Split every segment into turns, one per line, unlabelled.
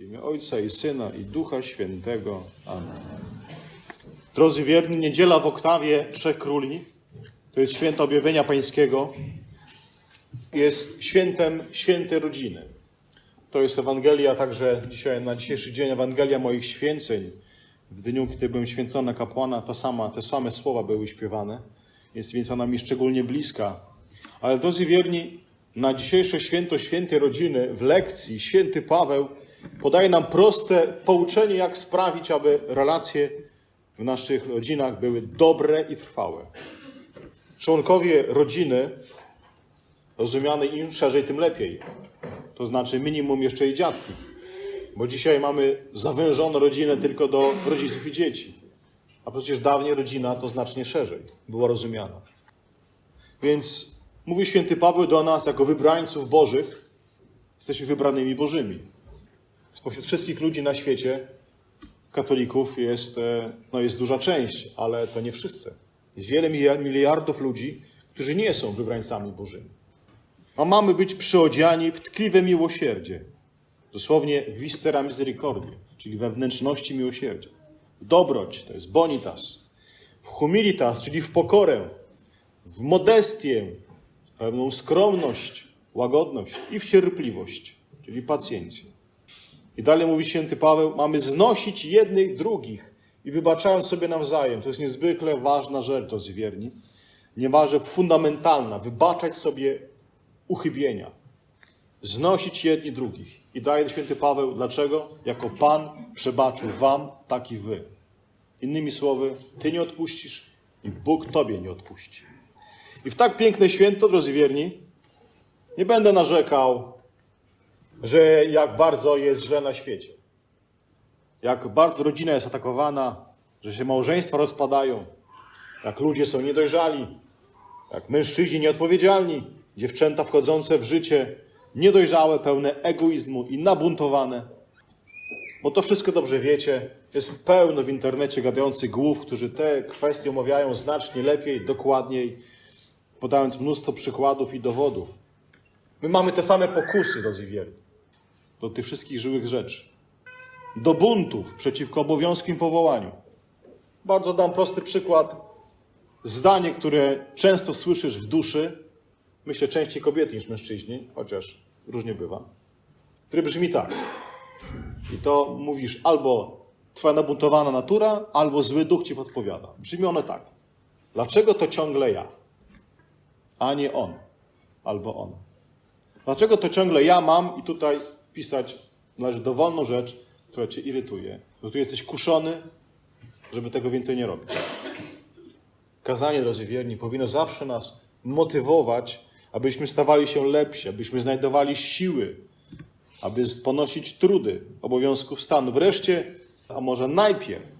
Imię Ojca i Syna i Ducha Świętego. Amen. Drodzy wierni, niedziela w oktawie Trzech Króli to jest święto objawienia Pańskiego. Jest świętem świętej rodziny. To jest Ewangelia także dzisiaj, na dzisiejszy dzień, Ewangelia moich święceń. W dniu, kiedy byłem święcony na kapłana, ta sama, te same słowa były śpiewane. Jest więc ona mi szczególnie bliska. Ale drodzy wierni, na dzisiejsze święto świętej rodziny w lekcji święty Paweł podaje nam proste pouczenie, jak sprawić, aby relacje w naszych rodzinach były dobre i trwałe. Członkowie rodziny, rozumiane im szerzej, tym lepiej. To znaczy minimum jeszcze i dziadki. Bo dzisiaj mamy zawężoną rodzinę tylko do rodziców i dzieci. A przecież dawniej rodzina to znacznie szerzej była rozumiana. Więc mówi święty Paweł do nas, jako wybrańców Bożych, jesteśmy wybranymi Bożymi. Spośród wszystkich ludzi na świecie, katolików, jest, e, no jest duża część, ale to nie wszyscy. Jest wiele miliardów ludzi, którzy nie są wybrańcami Bożymi. A mamy być przyodziani w tkliwe miłosierdzie. Dosłownie vistera misericordii, czyli we wnętrzności miłosierdzia. W dobroć, to jest bonitas. W humilitas, czyli w pokorę. W modestię, pewną skromność, łagodność. I w cierpliwość, czyli pacjencję. I dalej mówi święty Paweł, mamy znosić jednych drugich i wybaczając sobie nawzajem. To jest niezwykle ważna rzecz, drodzy wierni. Nieważne, fundamentalna. Wybaczać sobie uchybienia. Znosić jedni drugich. I daje święty Paweł, dlaczego? Jako Pan przebaczył wam, tak i wy. Innymi słowy, ty nie odpuścisz i Bóg tobie nie odpuści. I w tak piękne święto, drodzy wierni, nie będę narzekał, że jak bardzo jest źle na świecie. Jak bardzo rodzina jest atakowana, że się małżeństwa rozpadają, jak ludzie są niedojrzali, jak mężczyźni nieodpowiedzialni, dziewczęta wchodzące w życie niedojrzałe, pełne egoizmu i nabuntowane. Bo to wszystko dobrze wiecie. Jest pełno w internecie gadających głów, którzy te kwestie omawiają znacznie lepiej, dokładniej, podając mnóstwo przykładów i dowodów. My mamy te same pokusy, drodzy wierni, do tych wszystkich żyłych rzeczy. Do buntów przeciwko obowiązkom i powołaniu. Bardzo dam prosty przykład. Zdanie, które często słyszysz w duszy, myślę częściej kobiety niż mężczyźni, chociaż różnie bywa, który brzmi tak. I to mówisz albo twoja nabuntowana natura, albo zły duch ci podpowiada. Brzmi one tak. Dlaczego to ciągle ja, a nie on albo ona? Dlaczego to ciągle ja mam i tutaj wpisać należy dowolną rzecz, która cię irytuje, bo tu jesteś kuszony, żeby tego więcej nie robić. Kazanie, drodzy wierni, powinno zawsze nas motywować, abyśmy stawali się lepsi, abyśmy znajdowali siły, aby ponosić trudy obowiązków stanu. Wreszcie, a może najpierw,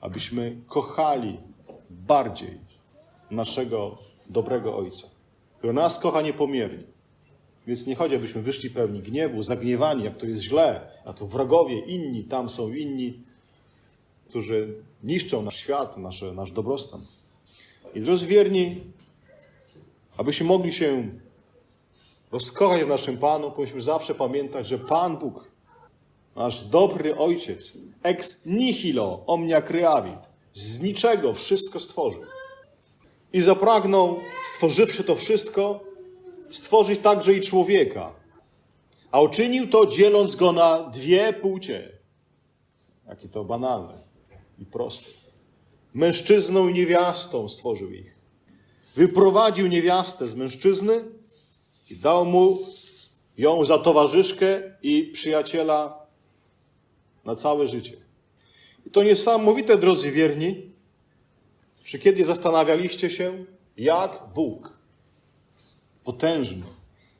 abyśmy kochali bardziej naszego dobrego Ojca, który nas kocha niepomiernie. Więc nie chodzi, abyśmy wyszli pełni gniewu, zagniewani, jak to jest źle, a to wrogowie, inni, tam są inni, którzy niszczą nasz świat, nasze, nasz dobrostan. I drodzy wierni, abyśmy mogli się rozkochać w naszym Panu, powinniśmy zawsze pamiętać, że Pan Bóg, nasz dobry Ojciec, ex nihilo omnia creavit, z niczego wszystko stworzył. I zapragnął, stworzywszy to wszystko, stworzyć także i człowieka. A uczynił to dzieląc go na dwie płcie. Jakie to banalne i proste. Mężczyzną i niewiastą stworzył ich. Wyprowadził niewiastę z mężczyzny i dał mu ją za towarzyszkę i przyjaciela na całe życie. I to niesamowite, drodzy wierni, czy kiedy zastanawialiście się, jak Bóg, potężny,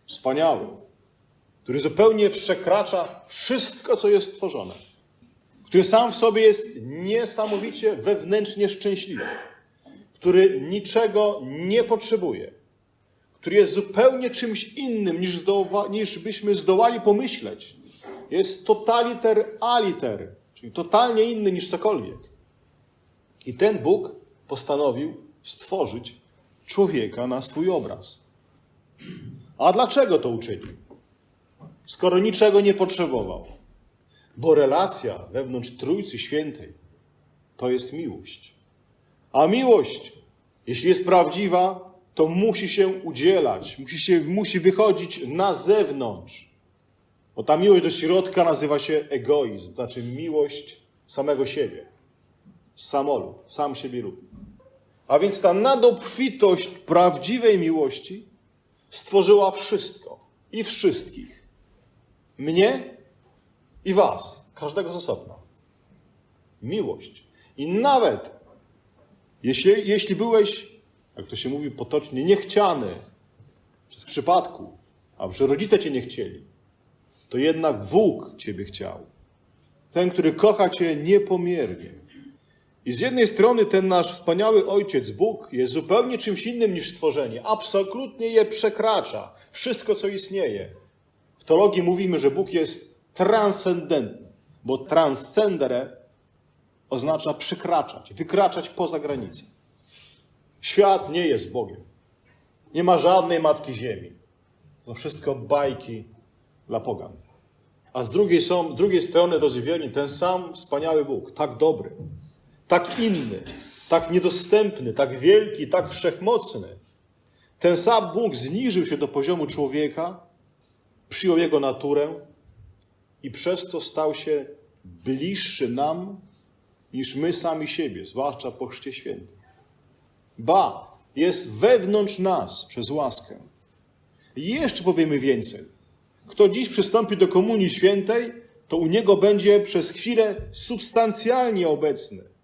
wspaniały, który zupełnie przekracza wszystko, co jest stworzone, który sam w sobie jest niesamowicie wewnętrznie szczęśliwy, który niczego nie potrzebuje, który jest zupełnie czymś innym niż, zdoła, niż byśmy zdołali pomyśleć. Jest totaliter aliter, czyli totalnie inny niż cokolwiek. I ten Bóg postanowił stworzyć człowieka na swój obraz. A dlaczego to uczynił? Skoro niczego nie potrzebował. Bo relacja wewnątrz Trójcy Świętej to jest miłość. A miłość, jeśli jest prawdziwa, to musi się udzielać, musi, się, musi wychodzić na zewnątrz. Bo ta miłość do środka nazywa się egoizm, to znaczy miłość samego siebie. Samolub, sam siebie lubi. A więc ta nadobfitość prawdziwej miłości stworzyła wszystko i wszystkich. Mnie i was, każdego z osobna. Miłość. I nawet jeśli, jeśli byłeś, jak to się mówi potocznie, niechciany przez przypadku, a że rodzice cię nie chcieli, to jednak Bóg ciebie chciał. Ten, który kocha cię niepomiernie. I z jednej strony ten nasz wspaniały Ojciec, Bóg, jest zupełnie czymś innym niż stworzenie. Absolutnie je przekracza. Wszystko, co istnieje. W teologii mówimy, że Bóg jest transcendentny, bo transcendere oznacza przekraczać, wykraczać poza granicę. Świat nie jest Bogiem. Nie ma żadnej Matki Ziemi. To wszystko bajki dla pogan. A z drugiej, są, drugiej strony, drodzy wierni, ten sam wspaniały Bóg, tak dobry, tak inny, tak niedostępny, tak wielki, tak wszechmocny. Ten sam Bóg zniżył się do poziomu człowieka, przyjął jego naturę i przez to stał się bliższy nam niż my sami siebie, zwłaszcza po Chrzcie Świętym. Ba, jest wewnątrz nas przez łaskę. I jeszcze powiemy więcej. Kto dziś przystąpi do Komunii Świętej, to u niego będzie przez chwilę substancjalnie obecny.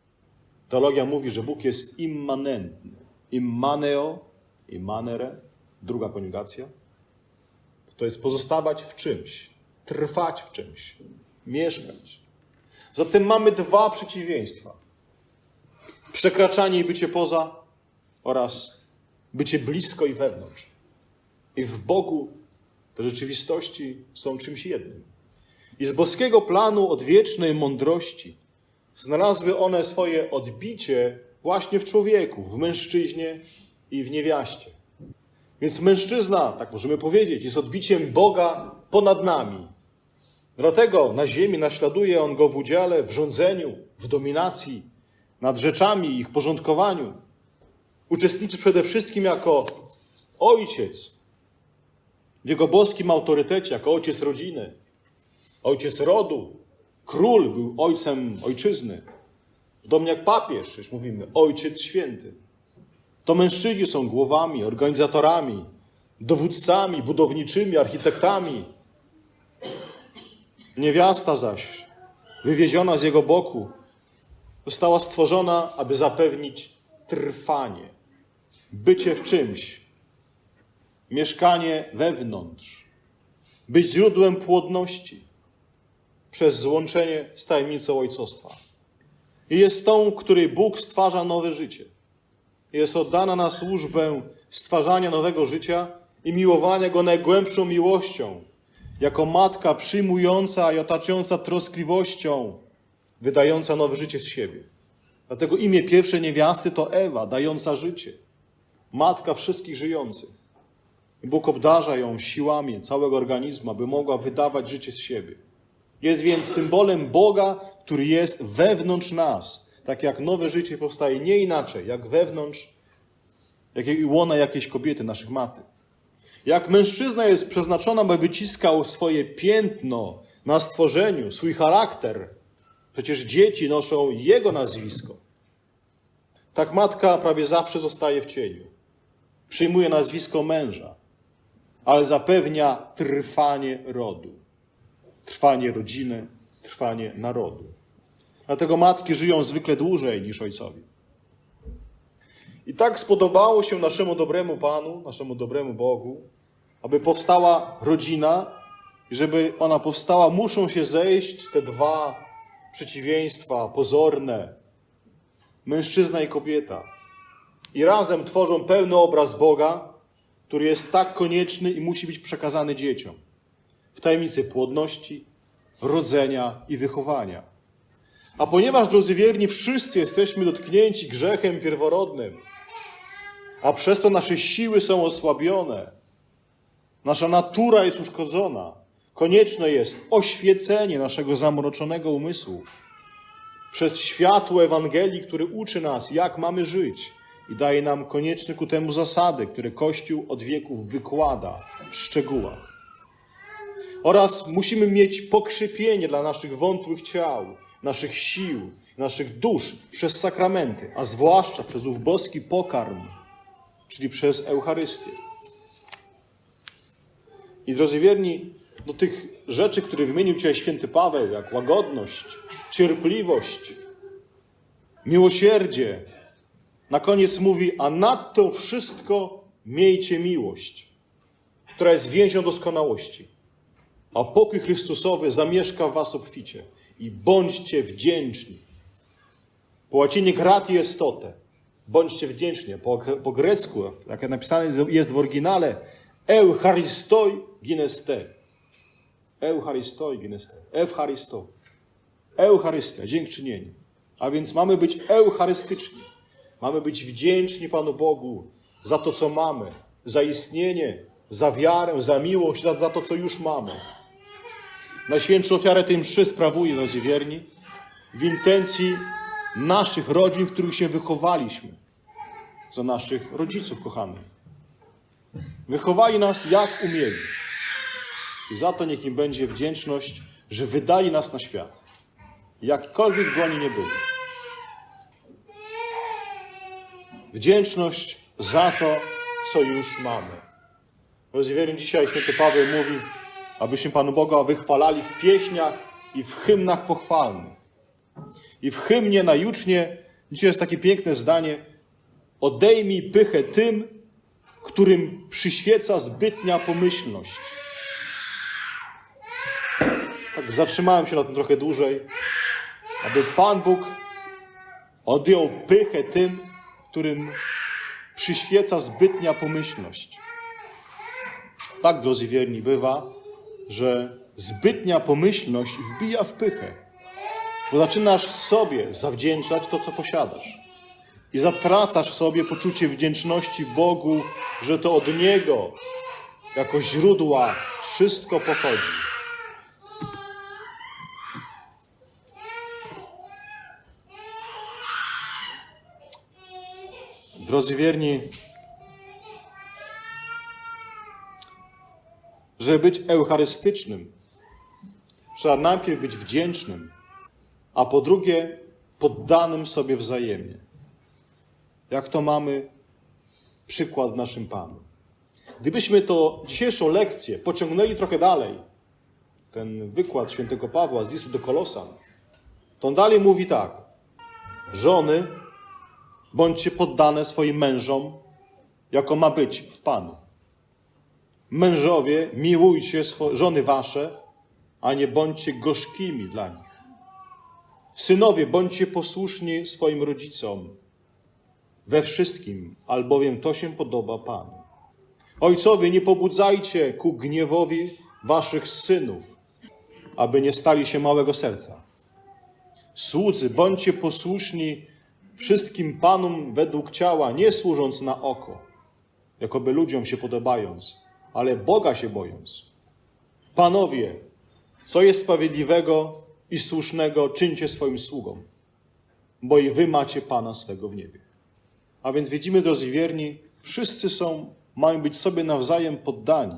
Teologia mówi, że Bóg jest immanentny. Immaneo, immanere, druga koniugacja. To jest pozostawać w czymś, trwać w czymś, mieszkać. Zatem mamy dwa przeciwieństwa. Przekraczanie i bycie poza oraz bycie blisko i wewnątrz. I w Bogu te rzeczywistości są czymś jednym. I z boskiego planu odwiecznej mądrości znalazły one swoje odbicie właśnie w człowieku, w mężczyźnie i w niewiaście. Więc mężczyzna, tak możemy powiedzieć, jest odbiciem Boga ponad nami. Dlatego na ziemi naśladuje on go w udziale, w rządzeniu, w dominacji nad rzeczami i ich porządkowaniu. Uczestniczy przede wszystkim jako ojciec w jego boskim autorytecie, jako ojciec rodziny, ojciec rodu. Król był ojcem ojczyzny. Podobnie jak papież, już mówimy, ojciec święty. To mężczyźni są głowami, organizatorami, dowódcami budowniczymi, architektami. Niewiasta zaś, wywieziona z jego boku, została stworzona, aby zapewnić trwanie, bycie w czymś, mieszkanie wewnątrz, być źródłem płodności przez złączenie z tajemnicą ojcostwa. I jest tą, której Bóg stwarza nowe życie. Jest oddana na służbę stwarzania nowego życia i miłowania go najgłębszą miłością, jako matka przyjmująca i otaczająca troskliwością, wydająca nowe życie z siebie. Dlatego imię pierwszej niewiasty to Ewa, dająca życie. Matka wszystkich żyjących. Bóg obdarza ją siłami całego organizmu, aby mogła wydawać życie z siebie. Jest więc symbolem Boga, który jest wewnątrz nas. Tak jak nowe życie powstaje nie inaczej, jak wewnątrz jak i łona jakiejś kobiety, naszych matek. Jak mężczyzna jest przeznaczona, by wyciskał swoje piętno na stworzeniu, swój charakter, przecież dzieci noszą jego nazwisko. Tak matka prawie zawsze zostaje w cieniu. Przyjmuje nazwisko męża, ale zapewnia trwanie rodu, trwanie rodziny, trwanie narodu. Dlatego matki żyją zwykle dłużej niż ojcowie. I tak spodobało się naszemu dobremu Panu, naszemu dobremu Bogu, aby powstała rodzina i żeby ona powstała, muszą się zejść te dwa przeciwieństwa pozorne, mężczyzna i kobieta. I razem tworzą pełny obraz Boga, który jest tak konieczny i musi być przekazany dzieciom w tajemnicy płodności, rodzenia i wychowania. A ponieważ, drodzy wierni, wszyscy jesteśmy dotknięci grzechem pierworodnym, a przez to nasze siły są osłabione, nasza natura jest uszkodzona, Konieczne jest oświecenie naszego zamroczonego umysłu przez światło Ewangelii, który uczy nas, jak mamy żyć i daje nam konieczne ku temu zasady, które Kościół od wieków wykłada w szczegółach. Oraz musimy mieć pokrzepienie dla naszych wątłych ciał, naszych sił, naszych dusz przez sakramenty, a zwłaszcza przez ów boski pokarm, czyli przez Eucharystię. I drodzy wierni, do tych rzeczy, które wymienił dzisiaj święty Paweł, jak łagodność, cierpliwość, miłosierdzie, na koniec mówi, a nad to wszystko miejcie miłość, która jest więzią doskonałości. A pokój Chrystusowy zamieszka w was obficie i bądźcie wdzięczni. Po łacinie grati estote. Bądźcie wdzięczni. Po, po grecku, jak napisane jest w oryginale, eucharistoi gineste. Eucharistoi gineste. Eucharisto. Eucharystia, dziękczynienie. A więc mamy być eucharystyczni. Mamy być wdzięczni Panu Bogu za to, co mamy, za istnienie, za wiarę, za miłość, za, za to, co już mamy. Najświętszą ofiarę tej mszy sprawuję, drodzy w intencji naszych rodzin, w których się wychowaliśmy, za naszych rodziców kochanych. Wychowali nas jak umieli. I za to niech im będzie wdzięczność, że wydali nas na świat. Jakkolwiek by oni nie byli. Wdzięczność za to, co już mamy. Wierni, dzisiaj święty Paweł mówi, abyśmy Panu Boga wychwalali w pieśniach i w hymnach pochwalnych. I w hymnie na jucznie, dzisiaj jest takie piękne zdanie, odejmij pychę tym, którym przyświeca zbytnia pomyślność. Tak zatrzymałem się na tym trochę dłużej, aby Pan Bóg odjął pychę tym, którym przyświeca zbytnia pomyślność. Tak, drodzy wierni, bywa, że zbytnia pomyślność wbija w pychę, bo zaczynasz sobie zawdzięczać to, co posiadasz. I zatracasz w sobie poczucie wdzięczności Bogu, że to od Niego, jako źródła, wszystko pochodzi. Drodzy wierni, żeby być eucharystycznym, trzeba najpierw być wdzięcznym, a po drugie poddanym sobie wzajemnie. Jak to mamy przykład w naszym Panu. Gdybyśmy to dzisiejszą lekcję pociągnęli trochę dalej, ten wykład świętego Pawła z listu do Kolosan, to on dalej mówi tak. Żony, bądźcie poddane swoim mężom, jako ma być w Panu. Mężowie, miłujcie żony wasze, a nie bądźcie gorzkimi dla nich. Synowie, bądźcie posłuszni swoim rodzicom we wszystkim, albowiem to się podoba Panu. Ojcowie, nie pobudzajcie ku gniewowi waszych synów, aby nie stali się małego serca. Słudzy, bądźcie posłuszni wszystkim Panom według ciała, nie służąc na oko, jakoby ludziom się podobając, ale Boga się bojąc. Panowie, co jest sprawiedliwego i słusznego, czyńcie swoim sługom, bo i wy macie Pana swego w niebie. A więc widzimy, drodzy wierni, wszyscy są, mają być sobie nawzajem poddani.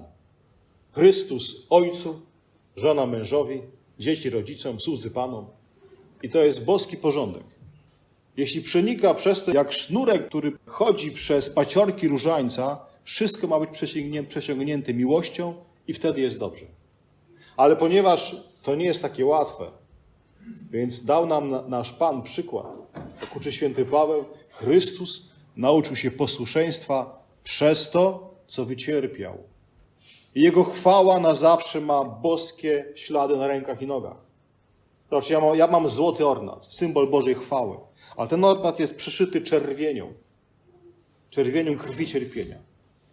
Chrystus Ojcu, żona mężowi, dzieci rodzicom, słudzy Panom. I to jest boski porządek. Jeśli przenika przez to jak sznurek, który chodzi przez paciorki różańca, wszystko ma być przesiągnięte miłością i wtedy jest dobrze. Ale ponieważ to nie jest takie łatwe, więc dał nam na- nasz Pan przykład. Jak uczy święty Paweł, Chrystus nauczył się posłuszeństwa przez to, co wycierpiał. Jego chwała na zawsze ma boskie ślady na rękach i nogach. Zobacz, ja mam, ja mam złoty ornat, symbol Bożej chwały, ale ten ornat jest przyszyty czerwienią, czerwienią krwi cierpienia,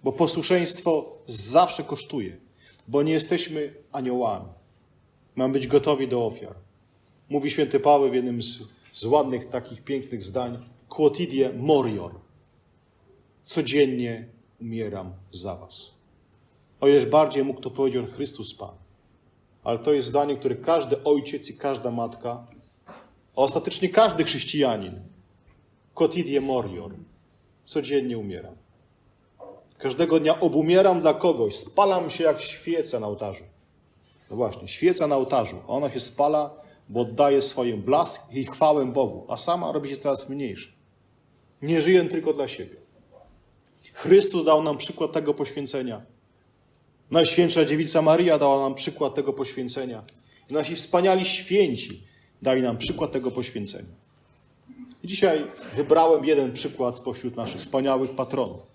bo posłuszeństwo zawsze kosztuje, bo nie jesteśmy aniołami. Mamy być gotowi do ofiar. Mówi święty Paweł w jednym z, z ładnych, takich pięknych zdań, quotidie morior. Codziennie umieram za was. O ileż bardziej mógł to powiedzieć Chrystus Pan. ale to jest zdanie, które każdy ojciec i każda matka, a ostatecznie każdy chrześcijanin, quotidie morior, codziennie umiera. Każdego dnia obumieram dla kogoś, spalam się jak świeca na ołtarzu. No właśnie, świeca na ołtarzu. Ona się spala, bo oddaje swoją blask i chwałę Bogu, a sama robi się teraz mniejsza. Nie żyję tylko dla siebie. Chrystus dał nam przykład tego poświęcenia. Najświętsza Dziewica Maria dała nam przykład tego poświęcenia. Nasi wspaniali święci dali nam przykład tego poświęcenia. I dzisiaj wybrałem jeden przykład spośród naszych wspaniałych patronów.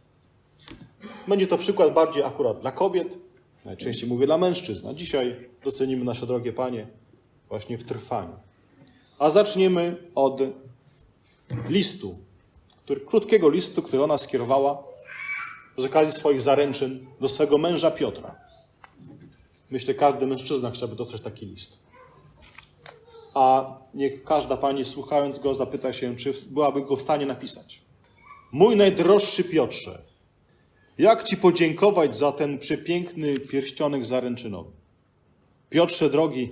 Będzie to przykład bardziej akurat dla kobiet, najczęściej mówię dla mężczyzn, a dzisiaj docenimy nasze drogie panie właśnie w trwaniu. A zaczniemy od listu, który, krótkiego listu, który ona skierowała z okazji swoich zaręczyn do swego męża Piotra. Myślę, każdy mężczyzna chciałby dostać taki list. A niech każda pani, słuchając go, zapyta się, czy byłaby go w stanie napisać. Mój najdroższy Piotrze, jak ci podziękować za ten przepiękny pierścionek zaręczynowy? Piotrze drogi,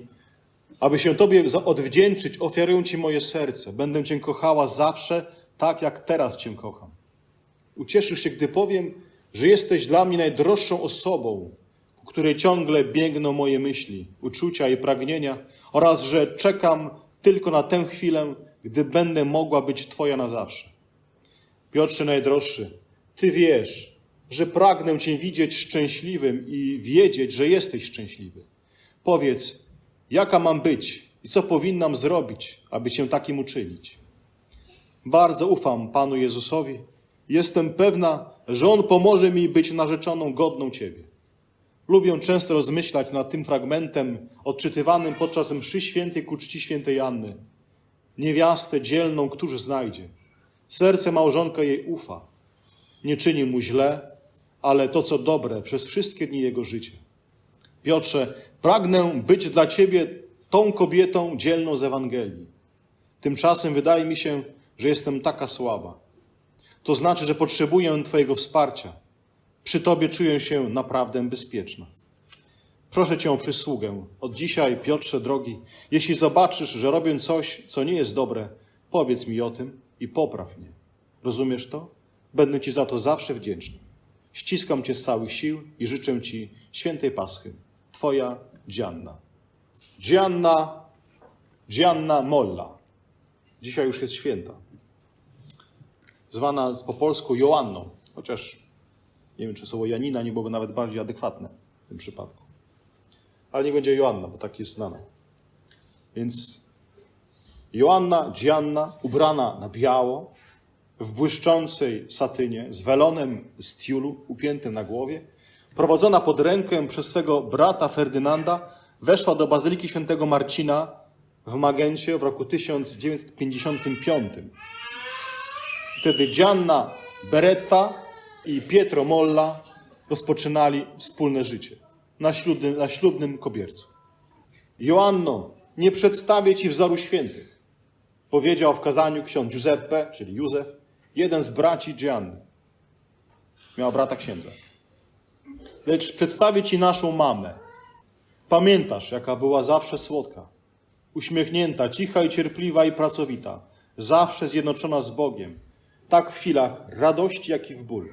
aby się Tobie odwdzięczyć, ofiaruję Ci moje serce. Będę Cię kochała zawsze, tak jak teraz Cię kocham. Ucieszysz się, gdy powiem, że jesteś dla mnie najdroższą osobą, ku której ciągle biegną moje myśli, uczucia i pragnienia, oraz że czekam tylko na tę chwilę, gdy będę mogła być Twoja na zawsze. Piotrze najdroższy, Ty wiesz, że pragnę Cię widzieć szczęśliwym i wiedzieć, że jesteś szczęśliwy. Powiedz, jaka mam być i co powinnam zrobić, aby Cię takim uczynić. Bardzo ufam Panu Jezusowi. Jestem pewna, że On pomoże mi być narzeczoną godną Ciebie. Lubię często rozmyślać nad tym fragmentem odczytywanym podczas mszy świętej ku czci świętej Anny. Niewiastę dzielną, któż znajdzie. Serce małżonka jej ufa. Nie czyni mu źle, ale to, co dobre przez wszystkie dni jego życia. Piotrze, pragnę być dla Ciebie tą kobietą dzielną z Ewangelii. Tymczasem wydaje mi się, że jestem taka słaba. To znaczy, że potrzebuję Twojego wsparcia. Przy Tobie czuję się naprawdę bezpieczna. Proszę Cię o przysługę. Od dzisiaj, Piotrze drogi, jeśli zobaczysz, że robię coś, co nie jest dobre, powiedz mi o tym i popraw mnie. Rozumiesz to? Będę Ci za to zawsze wdzięczny. Ściskam Cię z całych sił i życzę Ci świętej Paschy. Twoja Gianna. Gianna, Gianna Molla. Dzisiaj już jest święta. Zwana po polsku Joanną, chociaż nie wiem, czy słowo Janina nie byłoby nawet bardziej adekwatne w tym przypadku. Ale nie będzie Joanna, bo tak jest znana. Więc Joanna, Gianna, ubrana na biało, w błyszczącej satynie, z welonem z tiulu upiętym na głowie, prowadzona pod rękę przez swego brata Ferdynanda, weszła do Bazyliki Świętego Marcina w Magencie w roku 1955. Wtedy Gianna Beretta i Pietro Molla rozpoczynali wspólne życie na ślubnym, na ślubnym kobiercu. Joanno, nie przedstawię ci wzoru świętych, powiedział w kazaniu ksiądz Giuseppe, czyli Józef, jeden z braci Gianny. Miał brata księdza. Lecz przedstawię ci naszą mamę. Pamiętasz, jaka była zawsze słodka, uśmiechnięta, cicha i cierpliwa i pracowita, zawsze zjednoczona z Bogiem, tak w chwilach radości, jak i w bólu.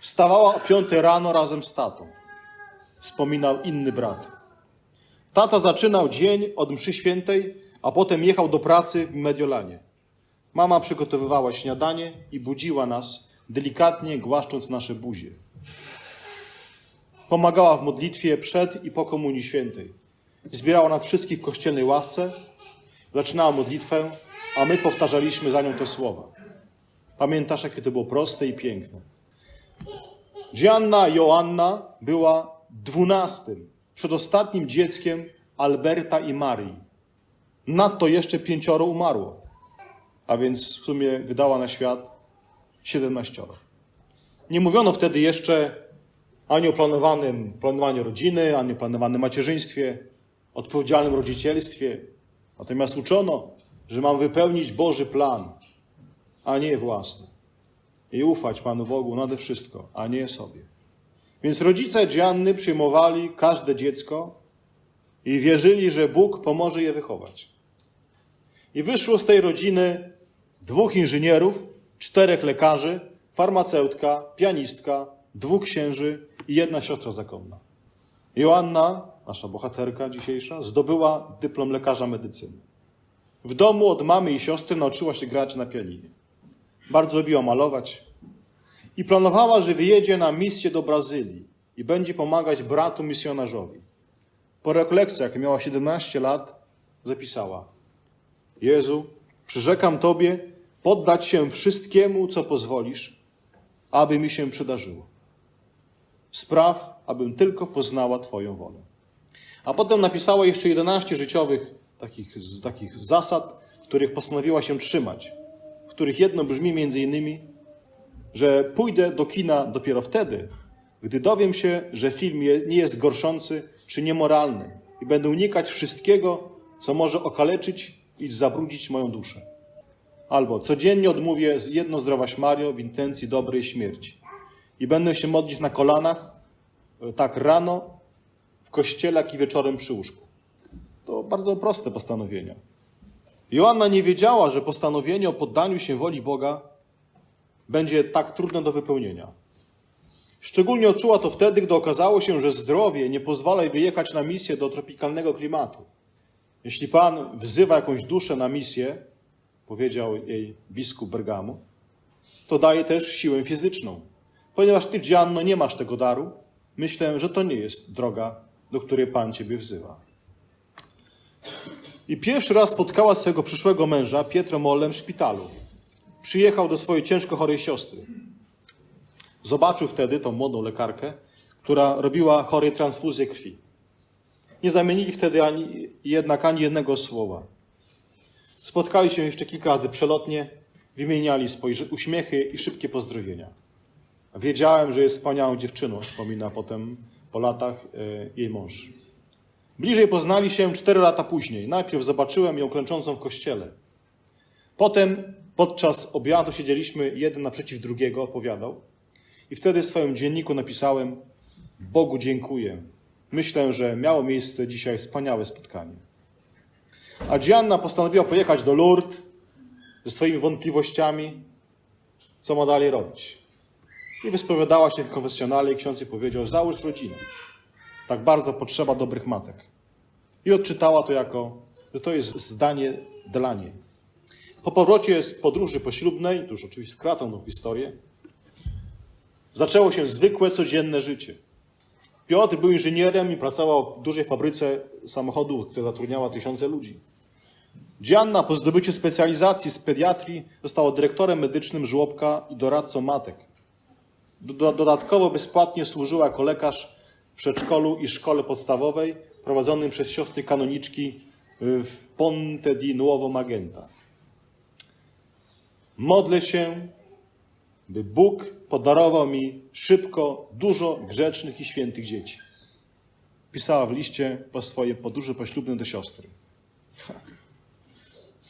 Wstawała o piątej rano razem z tatą. Wspominał inny brat. Tata zaczynał dzień od mszy świętej, a potem jechał do pracy w Mediolanie. Mama przygotowywała śniadanie i budziła nas, delikatnie głaszcząc nasze buzie. Pomagała w modlitwie przed i po Komunii Świętej. Zbierała nas wszystkich w kościelnej ławce, zaczynała modlitwę, a my powtarzaliśmy za nią te słowa. Pamiętasz, jakie to było proste i piękne. Gianna Joanna była dwunastym, przedostatnim dzieckiem Alberta i Marii. Nadto jeszcze pięcioro umarło, a więc w sumie wydała na świat siedemnaścioro. Nie mówiono wtedy jeszcze ani o planowanym planowaniu rodziny, ani o planowanym macierzyństwie, odpowiedzialnym rodzicielstwie. Natomiast uczono, że mam wypełnić Boży plan, a nie własny. I ufać Panu Bogu nade wszystko, a nie sobie. Więc rodzice Gianny przyjmowali każde dziecko i wierzyli, że Bóg pomoże je wychować. I wyszło z tej rodziny dwóch inżynierów, czterech lekarzy, farmaceutka, pianistka, dwóch księży i jedna siostra zakonna. Joanna, nasza bohaterka dzisiejsza, zdobyła dyplom lekarza medycyny. W domu od mamy i siostry nauczyła się grać na pianinie. Bardzo lubiła malować i planowała, że wyjedzie na misję do Brazylii i będzie pomagać bratu misjonarzowi. Po rekolekcjach, miała 17 lat, zapisała: Jezu, przyrzekam Tobie poddać się wszystkiemu, co pozwolisz, aby mi się przydarzyło. Spraw, abym tylko poznała Twoją wolę. A potem napisała jeszcze 11 życiowych takich, takich zasad, których postanowiła się trzymać, w których jedno brzmi między innymi, że pójdę do kina dopiero wtedy, gdy dowiem się, że film nie jest gorszący czy niemoralny i będę unikać wszystkiego, co może okaleczyć i zabrudzić moją duszę. Albo codziennie odmówię jedno zdrowaś Mario w intencji dobrej śmierci i będę się modlić na kolanach e, tak rano w kościele, jak i wieczorem przy łóżku. To bardzo proste postanowienia. Joanna nie wiedziała, że postanowienie o poddaniu się woli Boga będzie tak trudne do wypełnienia. Szczególnie odczuła to wtedy, gdy okazało się, że zdrowie nie pozwala jej wyjechać na misję do tropikalnego klimatu. Jeśli Pan wzywa jakąś duszę na misję, powiedział jej biskup Bergamu, to daje też siłę fizyczną. Ponieważ ty, Gianno, nie masz tego daru, myślę, że to nie jest droga, do której Pan ciebie wzywa. I pierwszy raz spotkała swojego przyszłego męża, Pietro Mollem, w szpitalu. Przyjechał do swojej ciężko chorej siostry. Zobaczył wtedy tą młodą lekarkę, która robiła chorej transfuzję krwi. Nie zamienili wtedy ani, jednak ani jednego słowa. Spotkali się jeszcze kilka razy przelotnie, wymieniali spojrzy- uśmiechy i szybkie pozdrowienia. Wiedziałem, że jest wspaniałą dziewczyną, wspomina potem po latach e, jej mąż. Bliżej poznali się cztery lata później. Najpierw zobaczyłem ją klęczącą w kościele. Potem podczas obiadu siedzieliśmy jeden naprzeciw drugiego, opowiadał. I wtedy w swoim dzienniku napisałem: Bogu dziękuję. Myślę, że miało miejsce dzisiaj wspaniałe spotkanie. A Gianna postanowiła pojechać do Lourdes ze swoimi wątpliwościami, co ma dalej robić. I wyspowiadała się w konfesjonale i ksiądz jej powiedział, załóż rodzinę. Tak bardzo potrzeba dobrych matek. I odczytała to jako, że to jest zdanie dla niej. Po powrocie z podróży poślubnej, tu już oczywiście skracam tą historię, zaczęło się zwykłe, codzienne życie. Piotr był inżynierem i pracował w dużej fabryce samochodów, która zatrudniała tysiące ludzi. Gianna po zdobyciu specjalizacji z pediatrii została dyrektorem medycznym żłobka i doradcą matek. Do- Dodatkowo bezpłatnie służyła jako lekarz w przedszkolu i szkole podstawowej prowadzonym przez siostry kanoniczki y, w Ponte di Nuovo Magenta. Modlę się, by Bóg podarował mi szybko dużo grzecznych i świętych dzieci. Pisała w liście po swojej podróży poślubnej do siostry.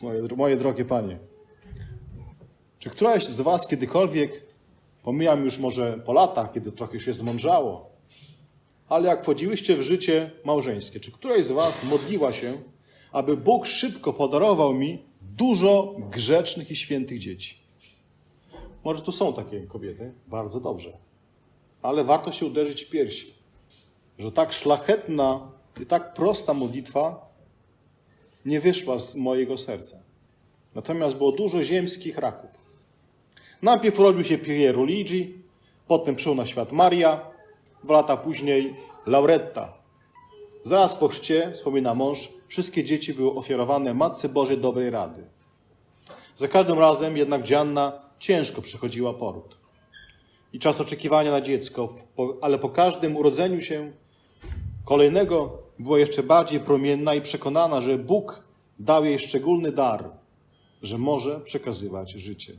Moje, moje drogie panie, czy któraś z was kiedykolwiek, pomijam już może po latach, kiedy trochę się zmądrzało, ale jak wchodziłyście w życie małżeńskie, czy któraś z was modliła się, aby Bóg szybko podarował mi dużo grzecznych i świętych dzieci? Może tu są takie kobiety, bardzo dobrze, ale warto się uderzyć w piersi, że tak szlachetna i tak prosta modlitwa nie wyszła z mojego serca. Natomiast było dużo ziemskich raków. Najpierw urodził się Piero Luigi, potem przyszła na świat Maria, dwa lata później Lauretta. Zaraz po chrzcie, wspomina mąż, wszystkie dzieci były ofiarowane Matce Bożej Dobrej Rady. Za każdym razem jednak Gianna ciężko przechodziła poród. I czas oczekiwania na dziecko, ale po każdym urodzeniu się kolejnego była jeszcze bardziej promienna i przekonana, że Bóg dał jej szczególny dar, że może przekazywać życie.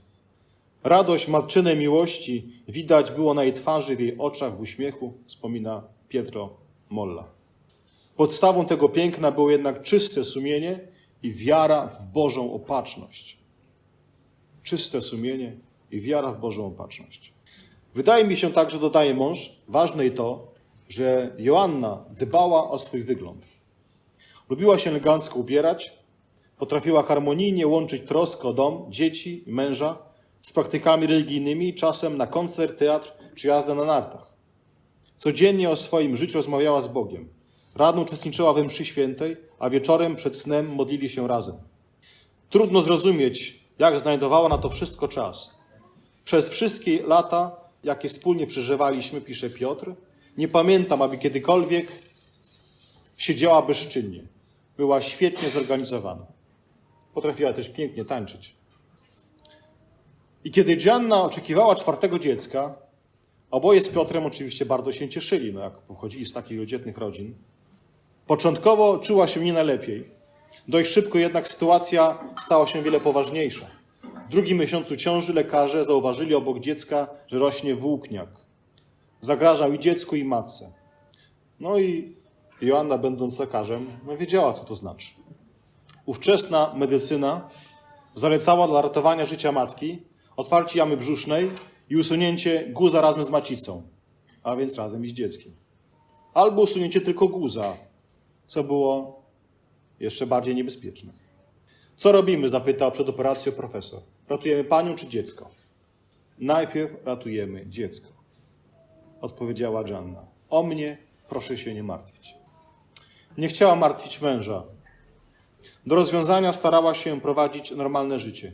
Radość matczynej miłości widać było na jej twarzy, w jej oczach, w uśmiechu, wspomina Pietro Molla. Podstawą tego piękna było jednak czyste sumienie i wiara w Bożą opatrzność. Czyste sumienie i wiara w Bożą opatrzność. Wydaje mi się także, dodaje mąż, ważne i to, że Joanna dbała o swój wygląd. Lubiła się elegancko ubierać, potrafiła harmonijnie łączyć troskę o dom, dzieci i męża z praktykami religijnymi, czasem na koncert, teatr czy jazdę na nartach. Codziennie o swoim życiu rozmawiała z Bogiem. Rano uczestniczyła we mszy świętej, a wieczorem przed snem modlili się razem. Trudno zrozumieć, jak znajdowała na to wszystko czas. Przez wszystkie lata, jakie wspólnie przeżywaliśmy, pisze Piotr, nie pamiętam, aby kiedykolwiek siedziała bezczynnie. Była świetnie zorganizowana. Potrafiła też pięknie tańczyć. I kiedy Gianna oczekiwała czwartego dziecka, oboje z Piotrem oczywiście bardzo się cieszyli, no jak pochodzili z takich rodzietnych rodzin. Początkowo czuła się nie najlepiej. Dość szybko jednak sytuacja stała się wiele poważniejsza. W drugim miesiącu ciąży lekarze zauważyli obok dziecka, że rośnie włókniak. Zagrażał i dziecku, i matce. No i Joanna, będąc lekarzem, no wiedziała, co to znaczy. Ówczesna medycyna zalecała dla ratowania życia matki otwarcie jamy brzusznej i usunięcie guza razem z macicą, a więc razem i z dzieckiem. Albo usunięcie tylko guza, co było jeszcze bardziej niebezpieczne. Co robimy? zapytał przed operacją profesor. Ratujemy panią czy dziecko? Najpierw ratujemy dziecko, odpowiedziała Joanna. O mnie proszę się nie martwić. Nie chciała martwić męża. Do rozwiązania starała się prowadzić normalne życie.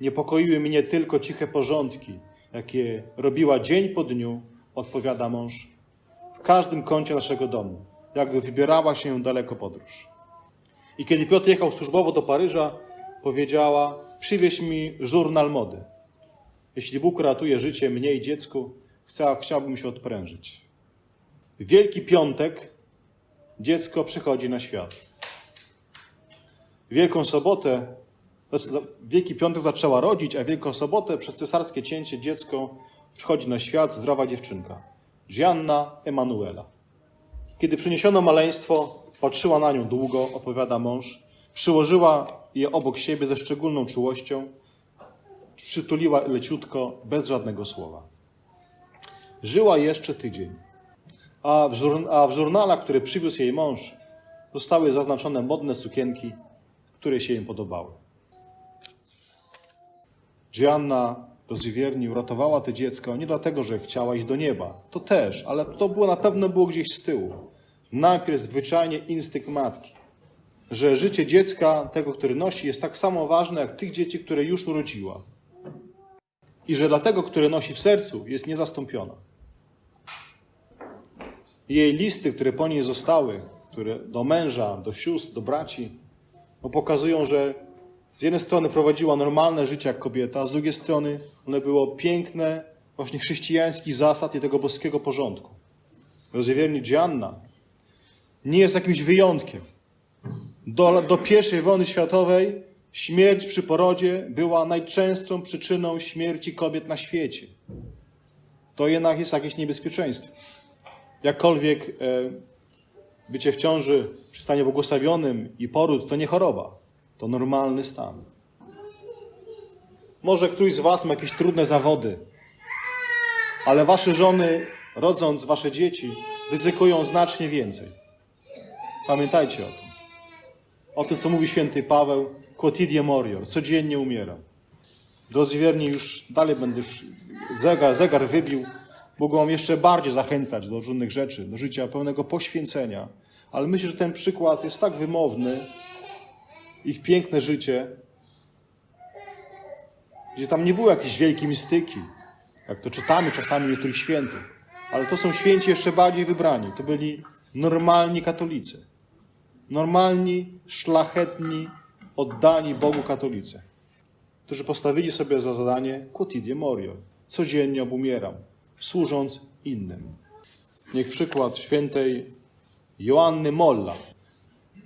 Niepokoiły mnie tylko ciche porządki, jakie robiła dzień po dniu, odpowiada mąż, w każdym kącie naszego domu, jakby wybierała się daleko podróż. I kiedy Piotr jechał służbowo do Paryża, powiedziała: Przywieź mi żurnal mody. Jeśli Bóg ratuje życie mnie i dziecku, chcę, chciałbym się odprężyć. W Wielki Piątek dziecko przychodzi na świat. Wielką Sobotę, znaczy Wielki Piątek zaczęła rodzić, a Wielką Sobotę przez cesarskie cięcie dziecko przychodzi na świat zdrowa dziewczynka. Gianna Emanuela. Kiedy przyniesiono maleństwo, patrzyła na nią długo, opowiada mąż, przyłożyła je obok siebie ze szczególną czułością, przytuliła leciutko, bez żadnego słowa. Żyła jeszcze tydzień, a w, a w żurnalach, które przywiózł jej mąż, zostały zaznaczone modne sukienki, które się jej podobały. Gianna rozwierni uratowała to dziecko nie dlatego, że chciała iść do nieba. To też, ale to było na pewno było gdzieś z tyłu. Najpierw zwyczajnie instynkt matki, że życie dziecka, tego, który nosi, jest tak samo ważne jak tych dzieci, które już urodziła. I że dlatego, które nosi w sercu, jest niezastąpiona. Jej listy, które po niej zostały, które do męża, do sióstr, do braci, no pokazują, że z jednej strony prowadziła normalne życie jak kobieta, a z drugiej strony one było piękne, właśnie chrześcijańskich zasad i tego boskiego porządku. Rozwierni Gianna nie jest jakimś wyjątkiem. Do, do wojny światowej śmierć przy porodzie była najczęstszą przyczyną śmierci kobiet na świecie. To jednak jest jakieś niebezpieczeństwo. Jakkolwiek e, bycie w ciąży przy stanie błogosławionym i poród to nie choroba, to normalny stan. Może któryś z Was ma jakieś trudne zawody, ale Wasze żony, rodząc Wasze dzieci, ryzykują znacznie więcej. Pamiętajcie o tym. O tym, co mówi święty Paweł, quotidie morior, codziennie umieram. Drodzy wierni, już dalej będę już zegar, zegar wybił. Mogą jeszcze bardziej zachęcać do różnych rzeczy, do życia pełnego poświęcenia. Ale myślę, że ten przykład jest tak wymowny, ich piękne życie, gdzie tam nie było jakiejś wielkiej mistyki, jak to czytamy czasami niektórych świętych. Ale to są święci jeszcze bardziej wybrani. To byli normalni katolicy. Normalni, szlachetni, oddani Bogu katolicy, którzy postawili sobie za zadanie quotidie morior. Codziennie obumieram, służąc innym. Niech przykład świętej Joanny Molla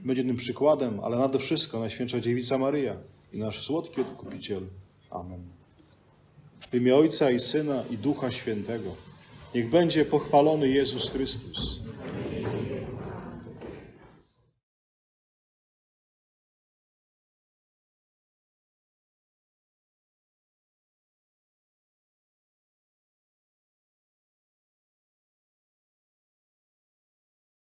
będzie tym przykładem, ale nade wszystko Najświętsza Dziewica Maryja i nasz słodki Odkupiciel. Amen. W imię Ojca i Syna i Ducha Świętego. Niech będzie pochwalony Jezus Chrystus.